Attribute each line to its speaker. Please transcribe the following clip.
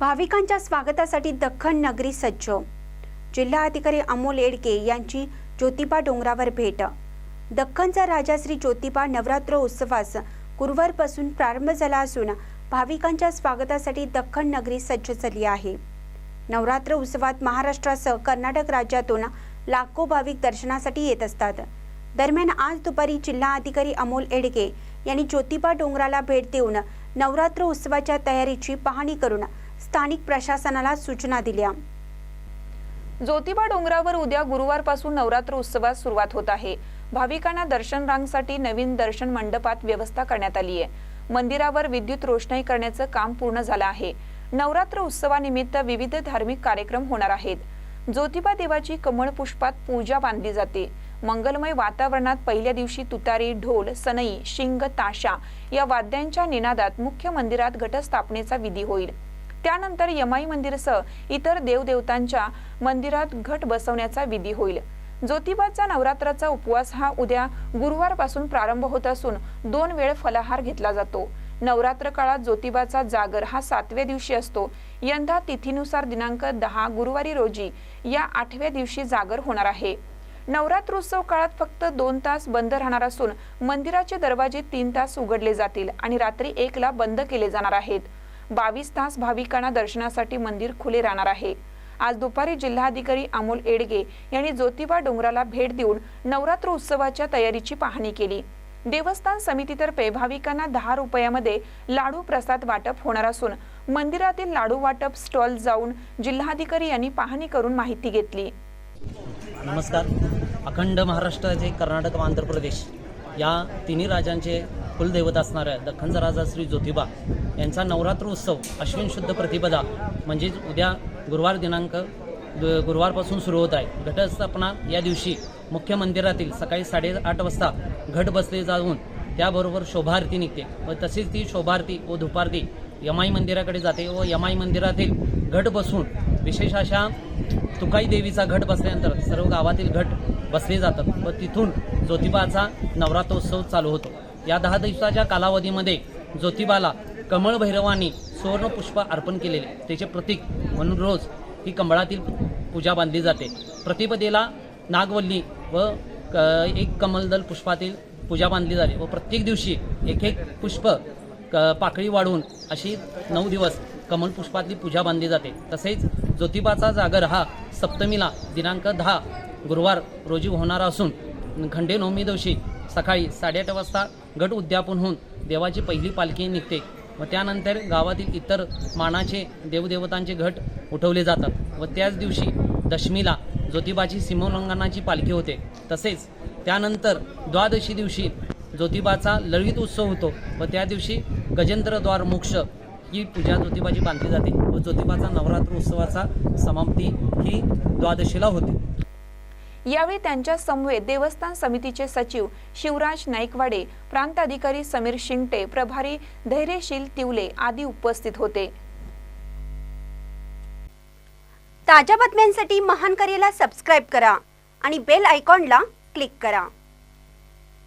Speaker 1: भाविकांच्या स्वागतासाठी दख्खन नगरी सज्ज. जिल्हा अधिकारी अमोल येडके यांची ज्योतिबा डोंगरावर भेट. दख्खनचा राजा श्री ज्योतिबा नवरात्र उत्सवास गुरुवारपासून प्रारंभ झाला असून भाविकांच्या स्वागतासाठी दख्खन नगरी सज्ज झाली आहे. नवरात्र उत्सवात महाराष्ट्रासह कर्नाटक राज्यातून लाखो भाविक दर्शनासाठी येत असतात. दरम्यान आज दुपारी जिल्हा अधिकारी अमोल येडके यांनी ज्योतिबा डोंगराला भेट देऊन नवरात्र उत्सवाच्या तयारीची पाहणी करून स्थानिक प्रशासनाला सूचना दिल्या.
Speaker 2: ज्योतिबा डोंगरावर उद्या गुरुवारपासून नवरात्र उत्सवास सुरुवात होत आहे. भाविकांना दर्शन रांगसाठी नवीन दर्शन मंडपात व्यवस्था करण्यात आली आहे. मंदिरावर विद्युत रोषणाई करण्याचं काम पूर्ण झालं आहे. नवरात्र उत्सवानिमित्त विविध धार्मिक कार्यक्रम होणार आहेत. ज्योतिबा देवाची कमळ पुष्पात पूजा बांधली जाते. मंगलमय वातावरणात पहिल्या दिवशी तुतारी ढोल सनई शिंग ताशा या वाद्यांच्या निनादात मुख्य मंदिरात घटस्थापनेचा विधी होईल. त्यानंतर यमाई मंदिरसह इतर देवदेवतांच्या मंदिरात घट बसवण्याचा विधी होईल. ज्योतिबाचा नवरात्राचा उपवास हा उद्या गुरुवारपासून प्रारंभ होत असून दोन वेळ फलाहार घेतला जातो. नवरात्र काळात ज्योतिबाचा जागर हा सातव्या दिवशी असतो. यंदा तिथीनुसार दिनांक दहा गुरुवारी रोजी या आठव्या दिवशी जागर होणार आहे. नवरात्रोत्सव काळात फक्त दोन तास बंद राहणार असून मंदिराचे दरवाजे तीन तास उघडले जातील आणि रात्री एकला बंद केले जाणार आहेत. बावीस तास भाविकांना दर्शनासाठी मंदिर खुले राहणार आहे. आज दुपारी जिल्हाधिकारी अमोल एडगे यांनी ज्योतिबा डोंगराला भेट देऊन नवरात्र उत्सवाच्या तयारीची पाहणी केली. देवस्थान समितीतर्फे भाविकांना दहा रुपयामध्ये लाडू प्रसाद वाटप होणार असून मंदिरातील लाडू वाटप स्टॉल जाऊन जिल्हाधिकारी यांनी पाहणी करून माहिती घेतली.
Speaker 3: नमस्कार. अखंड महाराष्ट्राचे कर्नाटक व आंध्र प्रदेश या तिन्ही राज्यांचे कुलदैवत असणाऱ्या दख्खनचा राजा श्री ज्योतिबा यांचा नवरात्र उत्सव अश्विन शुद्ध प्रतिपदा म्हणजेच उद्या गुरुवार दिनांक गुरुवारपासून सुरू होत आहे. घटस्थापना या दिवशी मुख्य मंदिरातील सकाळी साडेआठ वाजता घट बसले जाऊन त्याबरोबर शोभाआरती निघते व तसेच ती शोभाआरती व धुपारती यमाई मंदिराकडे जाते व यमाई मंदिरातील घट बसून विशेष अशा तुकाई देवीचा घट बसल्यानंतर सर्व गावातील घट बसले जातात व तिथून ज्योतिबाचा नवरात्रोत्सव चालू होतो. या दहा दिवसाच्या कालावधीमध्ये ज्योतिबाला कमळ भैरवांनी सुवर्णपुष्प अर्पण केलेले. त्याचे प्रतीक म्हणून रोज ही कमळातील पूजा बांधली जाते. प्रतिपदेला नागवल्ली व क- एक कमलदल पुष्पातील पूजा बांधली जाते व प्रत्येक दिवशी एक एक पुष्प क पाकळी वाढवून अशी नऊ दिवस कमल पुष्पातली पूजा बांधली जाते. तसेच ज्योतिबाचा जागर हा सप्तमीला दिनांक दहा गुरुवार रोजी होणारा असून खंडेनवमी दिवशी सकाळी साडेआठ वाजता गट उद्यापन होऊन देवाची पहिली पालखी निघते. व त्यानंतर गावातील इतर मानाचे देवदेवतांचे घट उठवले जातात. व त्याच दिवशी दशमीला ज्योतिबाची सीमोल्लंघनाची पालखी होते. तसेच त्यानंतर द्वादशी दिवशी ज्योतिबाचा ललित उत्सव होतो. व त्या दिवशी गजेंद्रद्वार मोक्ष ही पूजा ज्योतिबाची बांधली जाते. व ज्योतिबाचा नवरात्र उत्सवाचा समाप्ती ही द्वादशीला होते.
Speaker 2: यावेळी त्यांच्या समवेत देवस्थान समितीचे सचिव शिवराज नाईकवाडे प्रांताधिकारी समीर शिंगटे प्रभारी धैर्यशील तिवले आदी उपस्थित होते.
Speaker 1: ताज्या बातम्यांसाठी महान करेला सबस्क्राईब करा आणि बेल आयकॉनला क्लिक करा.